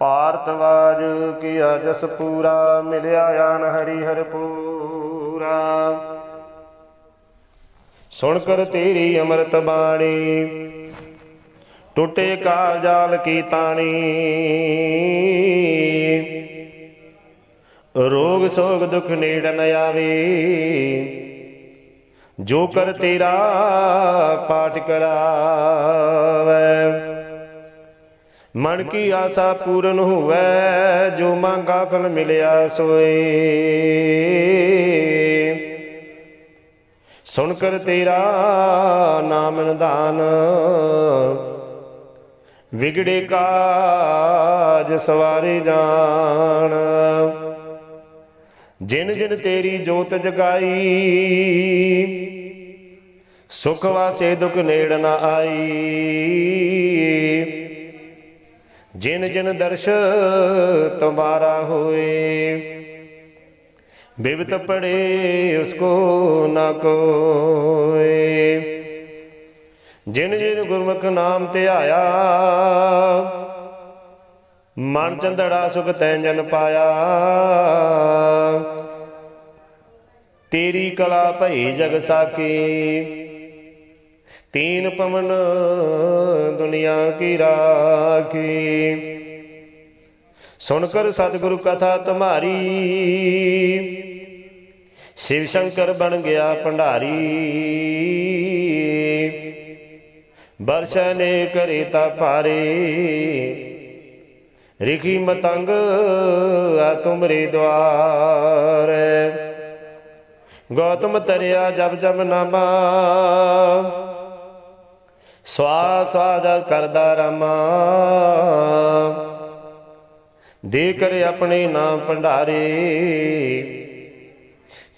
ਭਾਰਤਵਾਜ ਕੀਆ ਜਸ ਪੂਰਾ, ਮਿਲਿਆ ਆਨ ਹਰੀ ਹਰ ਪੂਰਾ। ਸੁਣ ਕਰ ਤੇਰੀ ਅੰਮ੍ਰਿਤ ਬਾਣੀ, ਟੁੱਟੇ ਕਾਲ ਜਾਲ ਕੀ ਤਾਣੀ। ਰੋਗ ਸੋਗ ਦੁਖ ਨੇੜ ਨ ਆਵੇ, ਜੋ ਕਰ ਤੇਰਾ ਪਾਠ ਕਰਾਵੇ। ਮਨ ਕੀ ਆਸਾ ਪੂਰਨ ਹੋਵੇ, ਜੋ ਮੰਗਾ ਕਲ ਮਿਲਿਆ ਸੋਏ। ਸੁਣ ਕਰ ਤੇਰਾ ਨਾਮ ਨਿਦਾਨ ਵਿਗੜੇ ਕਾਜ ਸਵਾਰੇ ਜਾਣ। ਜਿਨ ਜਿਨ ਤੇਰੀ ਜੋਤ ਜਗਾਈ, ਸੁਖ ਵਾਸੇ ਦੁਖ ਨੇੜ ਨਾ ਆਈ। ਜਿਨ ਜਿਨ ਦਰਸ਼ ਤੁਮਾਰਾ ਹੋਏ, ਬਿਵਤ ਪੜੇ ਉਸਕੋ ਨਾ ਕੋਏ। ਜਿਨ ਜਿਨ ਗੁਰਮੁਖ ਨਾਮ ਧਿਆਇਆ ਮਨ ਚੰਦੜਾ ਸੁਖ ਤੈ ਜਨ ਪਾਇਆ। ਤੇਰੀ ਕਲਾ ਭਈ ਜਗ ਸਾਕੀ ਤੀਨ ਪਵਨ ਦੁਨੀਆ ਕੀ ਰਾਖੀ। ਸੁਣ ਕਰ ਸਤਿਗੁਰੂ ਕਥਾ ਤੁਮਾਰੀ ਸ਼ਿਵ ਸ਼ੰਕਰ ਬਣ ਗਿਆ ਭੰਡਾਰੀ। ਬਰਸ਼ਾ ਨੇ ਕਰੇ ਤਾ ਭਾਰੇ। ਰਿਖੀ ਮਤੰਗ ਆ ਤੁਮਰੇ ਦਵਾਰ ਗੌਤਮ ਤਰਿਆ ਜਬ ਜਬ ਨਾਮਾ। ਸਵਾਸ ਸਵਾਸ ਕਰਦਾ ਰਮਾ। ਦੇ ਕਰੇ ਆਪਣੇ ਨਾਮ ਭੰਡਾਰੇ।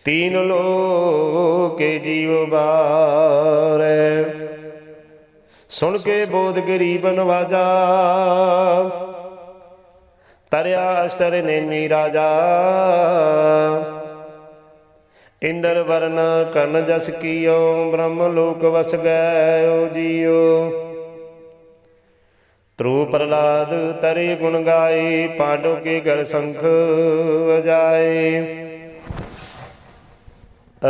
ਤੀਨ ਲੋਕੇ ਜੀਵ ਬਾਰੇ। ਸੁਣ ਕੇ ਬੋਧ ਗਰੀਬ ਨਵਾਜਾ। ਤਰਿਆ ਅਸ਼ਟਰ ਨੈਨੀ ਰਾਜਾ। ਇੰਦਰ ਵਰਨ ਕਰਨ ਜਸ ਕੀਓ, ਬ੍ਰਹਮ ਲੋਕ ਵਸ ਗਇਓ ਜੀਓ। ਤ੍ਰੂ ਪ੍ਰਲਾਦ ਤਰੇ ਗੁਣ ਗਾਏ ਪਾਡੋ ਕੇ ਗਲ ਸੰਖ ਵਜਾਏ।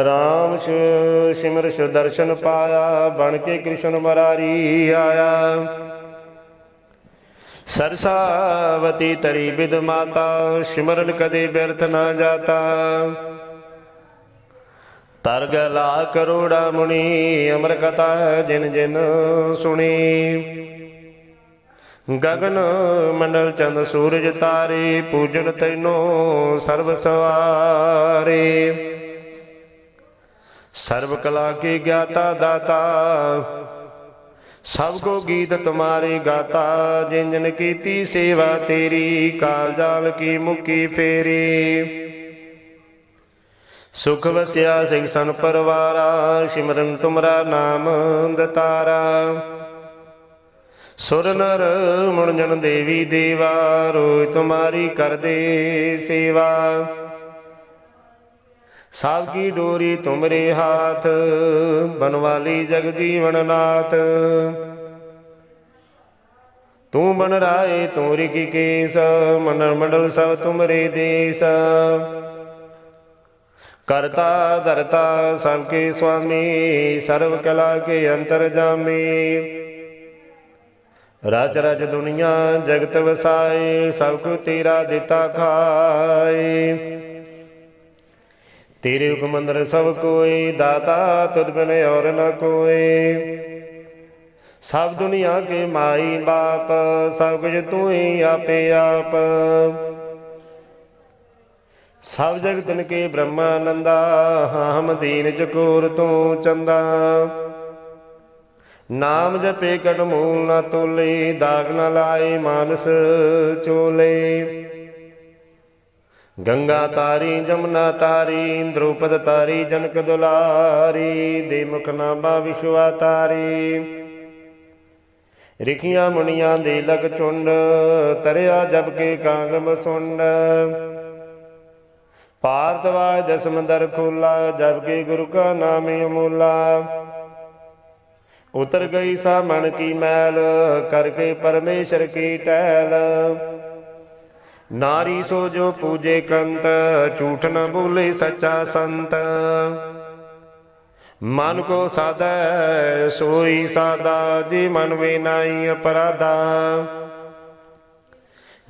ਰਾਮ ਸ਼- ਸਿਮਰ ਸ਼ ਦਰਸ਼ਨ ਪਾਇਆ, ਬਣ ਕੇ ਕ੍ਰਿਸ਼ਨ ਮਰਾਰੀ ਆਇਆ। ਸਰਸਾਵਤੀ ਤਰੀ ਬਿਦ ਮਾਤਾ, ਸਿਮਰਨ ਕਦੇ ਬਿਰਥ ਨਾ ਜਾਤਾ। ਤਰ ਗਲਾ ਕਰੋੜਾ ਮੁਨੀ ਅਮਰ ਕਥਾ ਜਿਨ ਜਿਨ ਸੁਣੀ। ਗਗਨ ਮੰਡਲ ਚੰਦ ਸੂਰਜ ਤਾਰੇ ਪੂਜਨ ਤੈਨੋ ਸਰਬ ਸਵਾਰੇ। ਸਰਬ ਕਲਾ ਕੇ ਗਿਆਤਾ ਦਾਤਾ, ਸਭ ਕੋ ਗੀਤ ਤੁਮਾਰੇ ਗਾਤਾ, ਜਿਨ ਜਿਨ ਕੀਤੀ ਸੇਵਾ ਤੇਰੀ, ਕਾਲ ਜਾਲ ਕੀ ਮੁਕੀ ਫੇਰੀ। ਸੁਖ ਵਸਿਆ ਸਿੰਘ ਸਨ ਪਰਵਾਰਾ, ਸਿਮਰਨ ਤੁਮਰਾ ਨਾਮ ਦਤਾਰਾ। ਸੁਰ ਨਰ ਮੁਣ ਦੇਵੀ ਦੇਵਾ ਰੋਇ ਤੁਮਾਰੀ ਕਰਦੇ ਸੇਵਾ। ਸਾਬ ਕੀ ਡੋਰੀ ਤੁਮਰੇ ਹਾਥ, ਬਨਵਾਲੀ ਜਗ ਜੀਵਨ ਨਾਥ। ਤੂੰ ਬਨ ਰਾਏ ਤੂੰ ਰਿਕੀ ਕੇਸ, ਮੰਡਲ ਮੰਡਲ ਸਭ ਤੁਮਰੇ ਦੇਸ। ਕਰਤਾ ਧਰਤਾ ਸਭ ਕੇ ਸੁਆਮੀ, ਸਰਵ ਕਲਾ ਕੇ ਅੰਤਰ ਜਾਮੀ। ਰਚ ਰਚ ਦੁਨੀਆ, ਜਗਤ ਵਸਾਏ ਸਭ ਕੁ ਤੇਰਾ ਦਿੱਤਾ ਖਾਏ ਤੇਰੇ ਹੁਕਮ ਅੰਦਰ ਸਭ ਕੋਈ, ਦਾਤਾ ਤੁਧ ਬਿਨ ਔਰ ਨ ਕੋਈ। ਸਭ ਦੁਨੀਆ ਕੇ ਮਾਈ ਬਾਪ, ਸਭ ਕੁਝ ਤੂੰ ਹੀ ਆਪੇ ਆਪ। ਸਭ ਜਗਤਨ ਕੇ ਬ੍ਰਹਮਾਨੰਦਾ, ਹਮ ਦੀਨ ਚਕੋਰ ਤੂੰ ਚੰਦਾ। ਨਾਮ ਜਪੇ ਕਟ ਮੂਲ ਨਾ ਤੋਲੇ, ਦਾਗ ਨਾ ਲਾਏ ਮਾਨਸ ਚੋਲੇ। ਗੰਗਾ ਤਾਰੀ, ਜਮਨਾ ਤਾਰੀ, ਦ੍ਰੋਪਦ ਤਾਰੀ, ਜਨਕ ਦੁਲਾਰੀ ਦੇ ਮੁਖ ਨਾਮਾ ਵਿਸ਼ਵਾ ਤਾਰੀ। ਰਿਖੀਆਂ ਮੁਨੀਆਂ ਦੇ ਲਗ ਚੁੰਡ, ਤਰਿਆ ਜਬ ਕੇ ਕਾਂਗਮ ਸੁੰਡ। ਭਾਰਤਵਾਜ ਦਸਮੰਦਰ ਖੋਲਾ ਜਬ ਕੇ ਗੁਰੂ ਕਾ ਨਾਮ ਅਮੋਲਾ। ਉਤਰ ਗਈ ਸਾ ਮਨ ਕੀ ਮੈਲ ਕਰਕੇ ਪਰਮੇਸ਼ਰ ਕੀ ਟਹਿਲ। ਨਾਰੀ ਸੋ ਜੋ ਪੂਜੇ ਕੰਤ, ਝੂਠ ਨ ਬੋਲੇ ਸੱਚਾ ਸੰਤ। ਮਨ ਕੋ ਸਾਦਾ ਸੋਈ ਸਾਦਾ, ਜੀ ਮਨ ਵੇ ਨਾਈ ਅਪਰਾਧਾ।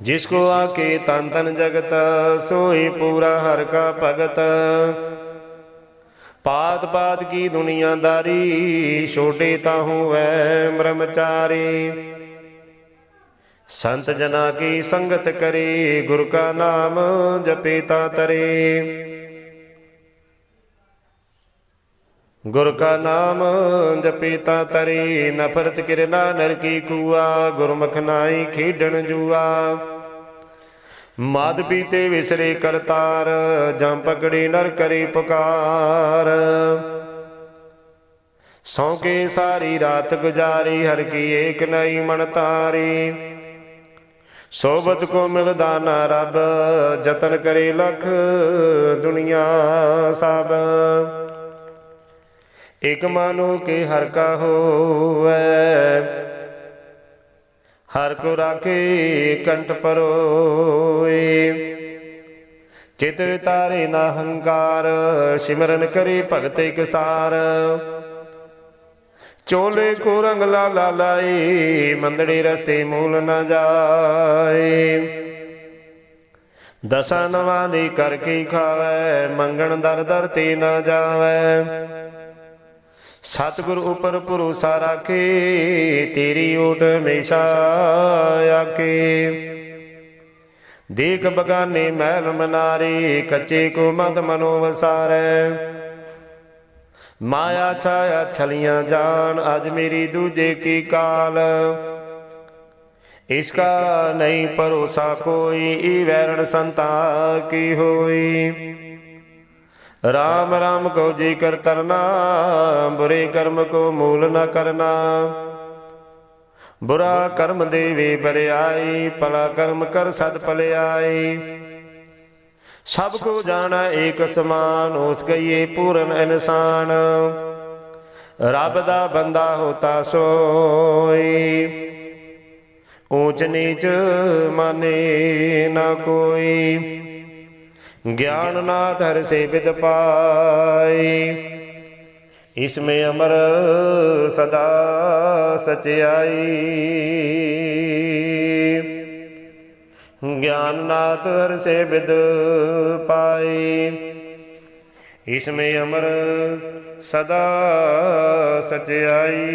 ਜਿਸ ਕੋ ਆਕੇ ਤਨ ਤਨ ਜਗਤ ਸੋਈ ਪੂਰਾ ਹਰ ਕਾ ਭਗਤ। ਪਾਤ ਪਾਤ ਕੀ ਦੁਨੀਆਦਾਰੀ, ਛੋਟੇ ਤਾਹੂ ਵੈ ਬ੍ਰਹਮਚਾਰੀ। ਸੰਤ ਜਨਾ ਕੀ ਸੰਗਤ ਕਰੇ, ਗੁਰ ਕਾ ਨਾਮ ਜਪੇ ਤਾ ਤਰੇ। ਗੁਰ ਕਾ ਨਾਮ ਜਪੇ ਤਾ ਤਰੇ, ਨਫਰਤ ਕਿਰਨਾ ਨਰਕੀ ਕੂਆ, ਗੁਰਮੁਖ ਨਾਈ ਖੇਡਣ ਜੂਆ। ਮਾਦ ਪੀਤੇ ਵਿਸਰੇ ਕਰਤਾਰ, ਜਾਂ ਪਕੜੀ ਨਰ ਕਰੀ ਪੁਕਾਰ। ਸੌਕੇ ਸਾਰੀ ਰਾਤ ਗੁਜ਼ਾਰੀ, ਹਰ ਕੀ ਏਕ ਨਈ ਮਨ ਤਾਰੀ। ਸੋਬਤ ਕੋ ਮਿਲਦਾ ਨਾ ਰੱਬ, ਜਤਨ ਕਰੇ ਲਖ ਦੁਨੀਆ ਸਭ ਇਕ ਮਾਨੋ ਕੇ ਹਰ ਕਾ ਹੋਵੈ। ਹਰ ਕੋ ਰਾਖੇ ਕੰਟ ਪਰੋਏ। ਚਿਤ ਵਿਤਾਰੇ ਨਾ ਹੰਕਾਰ, ਸਿਮਰਨ ਕਰੇ ਭਗਤ ਇਕ ਚੋਲੇ ਕੋ ਰੰਗ ਲਾਲਾ ਲਾਈ ਮੰਦੜੇ ਰਸਤੇ ਮੂਲ ਨਾ ਜਾਏ। ਦਸਾਂ ਨਵਾਂ ਦੀ ਕਰਕੇ ਖਾਵੇ, ਮੰਗਣ ਦਰ ਦਰ ਤੇ ਨਾ ਜਾਵੇ। ਸਤਿਗੁਰ ਉਪਰ ਭਰੋਸਾ ਰਾਖੇ, ਤੇਰੀ ਓਟ ਹਮੇਸ਼ਾ ਆਕੇ ਦੇਖ ਬਗਾਨੇ ਮਹਿਲ ਮਨਾਰੇ, ਕੱਚੇ ਕੋ ਮਤ ਮਨੋ ਵਸਾਰੈ। ਮਾਇਆ ਛਾਇਆ ਛਲੀਆਂ ਜਾਣ, ਅਜ ਮੇਰੀ ਦੂਜੇ ਕੀ ਕਾਲ। ਇਸਕਾ ਨਹੀਂ ਭਰੋਸਾ ਕੋਈ, ਈ ਵੈਰਣ ਸੰਤਾ ਕੀ ਹੋਈ। ਰਾਮ ਰਾਮ ਕੋ ਜੀ ਕਰ ਤਰਨਾ, ਬੁਰੇ ਕਰਮ ਕੋ ਮੂਲ ਨਾ ਕਰਨਾ। ਬੁਰਾ ਕਰਮ ਦੇਵੇ ਬਰਿਆਈ, ਭਲਾ ਕਰਮ ਕਰ ਸਦ ਭਲਿਆਈ। ਸਭ ਕੋ ਜਾਣਾ ਏਕ ਸਮਾਨ, ਉਸ ਗਈਏ ਪੂਰਨ ਇਨਸਾਨ। ਰੱਬ ਦਾ ਬੰਦਾ ਹੋਤਾ ਸੋਈ। ਊਚ ਨੀਚ ਮਾਨੇ ਨਾ ਕੋਈ। ਗਿਆਨ ਨਾਥ ਹਰਿ ਸੇਵਿਤ ਪਾਈ। ਇਸ ਮੇ ਅਮਰ ਸਦਾ ਸਚਾਈ ਗਿਆਨ ਨਾਥ ਹਰਿ ਸੇਵਿਤ ਪਾਈ। ਇਸ ਮੇ ਅਮਰ ਸਦਾ ਸਚਾਈ